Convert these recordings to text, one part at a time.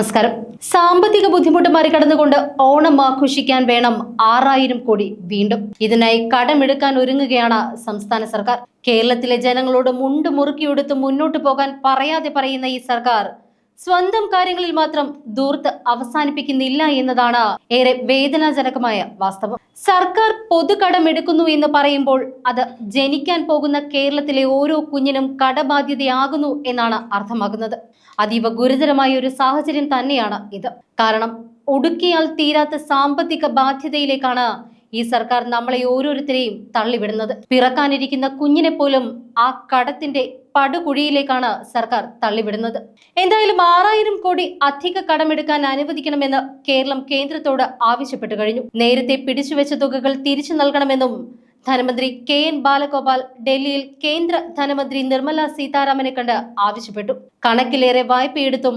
നമസ്കാരം. സാമ്പത്തിക ബുദ്ധിമുട്ട് മറികടന്നുകൊണ്ട് ഓണം ആഘോഷിക്കാൻ വേണം ആറായിരം കോടി വീണ്ടും. ഇതിനായി കടമെടുക്കാൻ ഒരുങ്ങുകയാണ് സംസ്ഥാന സർക്കാർ. കേരളത്തിലെ ജനങ്ങളോട് മുണ്ട് മുറുക്കിയെടുത്ത് മുന്നോട്ട് പോകാൻ പറയാതെ പറയുന്ന ഈ സർക്കാർ സ്വന്തം കാര്യങ്ങളിൽ മാത്രം ദൂർത്ത് അവസാനിപ്പിക്കുന്നില്ല എന്നതാണ് ഏറെ വേദനാജനകമായ വാസ്തവം. സർക്കാർ പൊതുകടമെടുക്കുന്നു എന്ന് പറയുമ്പോൾ അത് ജനിക്കാൻ പോകുന്ന കേരളത്തിലെ ഓരോ കുഞ്ഞിനും കടബാധ്യതയാകുന്നു എന്നാണ് അർത്ഥമാകുന്നത്. അതീവ ഗുരുതരമായ ഒരു സാഹചര്യം തന്നെയാണ് ഇത്. കാരണം ഒടുക്കിയാൽ തീരാത്ത സാമ്പത്തിക ബാധ്യതയിലേക്കാണ് ഈ സർക്കാർ നമ്മളെ ഓരോരുത്തരെയും തള്ളിവിടുന്നത്. പിറക്കാനിരിക്കുന്ന കുഞ്ഞിനെ പോലും ആ കടത്തിന്റെ പടുകുഴിയിലേക്കാണ് സർക്കാർ തള്ളിവിടുന്നത്. എന്തായാലും ആറായിരം കോടി അധിക കടമെടുക്കാൻ അനുവദിക്കണമെന്ന് കേരളം കേന്ദ്രത്തോട് ആവശ്യപ്പെട്ടു കഴിഞ്ഞു. നേരത്തെ പിടിച്ചുവെച്ച തുകകൾ തിരിച്ചു നൽകണമെന്നും ധനമന്ത്രി കെ എൻ ബാലഗോപാൽ ഡൽഹിയിൽ കേന്ദ്ര ധനമന്ത്രി നിർമ്മല സീതാരാമനെ കണ്ട് ആവശ്യപ്പെട്ടു. കണക്കിലേറെ വായ്പയെടുത്തും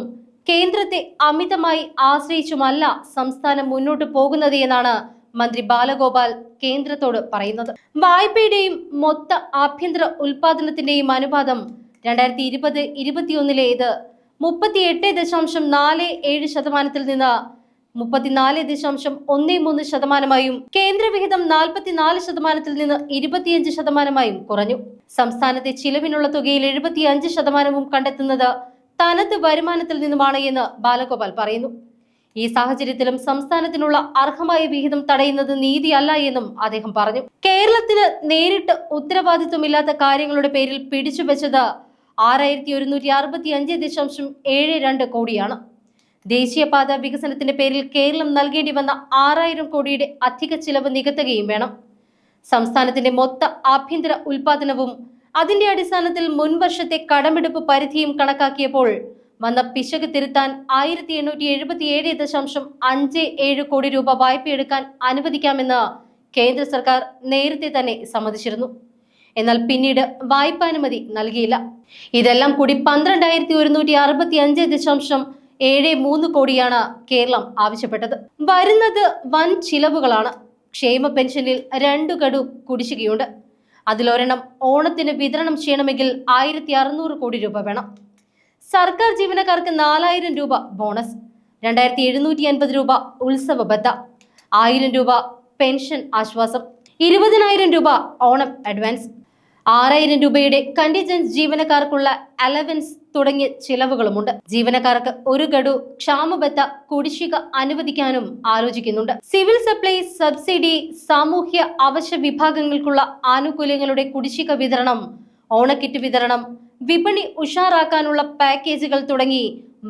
കേന്ദ്രത്തെ അമിതമായി ആശ്രയിച്ചുമല്ല സംസ്ഥാനം മുന്നോട്ട് പോകുന്നത് എന്നാണ് മന്ത്രി ബാലഗോപാൽ കേന്ദ്രത്തോട് പറയുന്നത്. വായ്പയുടെയും മൊത്ത ആഭ്യന്തര ഉൽപാദനത്തിന്റെയും അനുപാതം രണ്ടായിരത്തി ഇരുപത് ഇരുപത്തിയൊന്നിലെ ഇത് മുപ്പത്തിയെട്ട് ദശാംശം നാല് ഏഴ് ശതമാനത്തിൽ നിന്ന് മുപ്പത്തിനാല് ദശാംശം ഒന്ന് മൂന്ന് ശതമാനമായും കേന്ദ്രവിഹിതം നാൽപ്പത്തിനാല് ശതമാനത്തിൽ നിന്ന് ഇരുപത്തിയഞ്ച് ശതമാനമായും കുറഞ്ഞു. സംസ്ഥാനത്തെ ചിലവിനുള്ള തുകയിൽ എഴുപത്തിയഞ്ച് ശതമാനവും കണ്ടെത്തുന്നത് തനത് വരുമാനത്തിൽ നിന്നുമാണ് എന്ന് ബാലഗോപാൽ പറയുന്നു. ഈ സാഹചര്യത്തിലും സംസ്ഥാനത്തിനുള്ള അർഹമായ വിഹിതം തടയുന്നത് നീതിയല്ല എന്നും അദ്ദേഹം പറഞ്ഞു. കേരളത്തിന് നേരിട്ട് ഉത്തരവാദിത്വമില്ലാത്ത കാര്യങ്ങളുടെ പേരിൽ പിടിച്ചുവെച്ചത് ആറായിരത്തി ഒരുന്നൂറ്റി അറുപത്തി അഞ്ച് ദശാംശം ഏഴ് രണ്ട് കോടിയാണ്. ദേശീയപാത വികസനത്തിന്റെ പേരിൽ കേരളം നൽകേണ്ടി വന്ന ആറായിരം കോടിയുടെ അധിക ചിലവ് നികത്തുകയും വേണം. സംസ്ഥാനത്തിന്റെ മൊത്ത ആഭ്യന്തര ഉൽപാദനവും അതിന്റെ അടിസ്ഥാനത്തിൽ മുൻവർഷത്തെ കടമെടുപ്പ് പരിധിയും കണക്കാക്കിയപ്പോൾ വന്ന പിശക് തിരുത്താൻ ആയിരത്തി എണ്ണൂറ്റി എഴുപത്തി ഏഴ് ദശാംശം അഞ്ച് ഏഴ് കോടി രൂപ വായ്പയെടുക്കാൻ അനുവദിക്കാമെന്ന് കേന്ദ്ര സർക്കാർ നേരത്തെ തന്നെ സമ്മതിച്ചിരുന്നു. എന്നാൽ പിന്നീട് വായ്പാനുമതി നൽകിയില്ല. ഇതെല്ലാം കൂടി പന്ത്രണ്ടായിരത്തി ഒരുന്നൂറ്റി അറുപത്തി അഞ്ച് ദശാംശം ഏഴ് മൂന്ന് കോടിയാണ് കേരളം ആവശ്യപ്പെട്ടത്. വരുന്നത് വൻ ചിലവുകളാണ്. ക്ഷേമ പെൻഷനിൽ രണ്ടു ഗഡു കുടിശ്ശികയുണ്ട്. അതിലൊരെണ്ണം ഓണത്തിന് വിതരണം ചെയ്യണമെങ്കിൽ ആയിരത്തി അറുന്നൂറ് കോടി രൂപ വേണം. സർക്കാർ ജീവനക്കാർക്ക് നാലായിരം രൂപ ബോണസ് രണ്ടായിരത്തി എഴുന്നൂറ്റി അൻപത് രൂപ ഉത്സവ ബത്ത ആയിരം രൂപ പെൻഷൻ ആശ്വാസം ഇരുപതിനായിരം രൂപ ഓണം അഡ്വാൻസ് ആറായിരം രൂപയുടെ കണ്ടിജൻസ് ജീവനക്കാർക്കുള്ള അലവൻസ് തുടങ്ങിയ ചിലവുകളുമുണ്ട്. ജീവനക്കാർക്ക് ഒരു ഗഡു ക്ഷാമബത്ത കുടിശ്ശിക അനുവദിക്കാനും ആലോചിക്കുന്നുണ്ട്. സിവിൽ സപ്ലൈസ് സബ്സിഡി സാമൂഹ്യ അവശ്യ വിഭാഗങ്ങൾക്കുള്ള ആനുകൂല്യങ്ങളുടെ കുടിശ്ശിക വിതരണം ഓണക്കിറ്റ് വിതരണം വിപണി ഉഷാറാക്കാനുള്ള പാക്കേജുകൾ തുടങ്ങി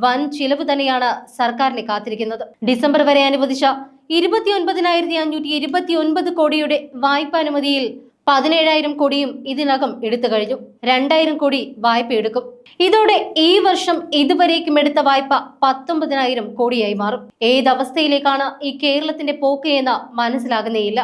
വൻ ചിലവ് തന്നെയാണ് സർക്കാരിനെ കാത്തിരിക്കുന്നത്. ഡിസംബർ വരെ അനുവദിച്ച ഇരുപത്തിയൊൻപതിനായിരത്തി അഞ്ഞൂറ്റി ഇരുപത്തി ഒൻപത് കോടിയുടെ വായ്പാനുമതിയിൽ പതിനേഴായിരം കോടിയും ഇതിനകം എടുത്തു കഴിഞ്ഞു. രണ്ടായിരം കോടി വായ്പ എടുക്കും. ഇതോടെ ഈ വർഷം ഇതുവരേക്കും എടുത്ത വായ്പ പത്തൊമ്പതിനായിരം കോടിയായി മാറും. ഏതവസ്ഥയിലേക്കാണ് ഈ കേരളത്തിന്റെ പോക്ക് എന്ന് മനസ്സിലാകുന്നേയില്ല.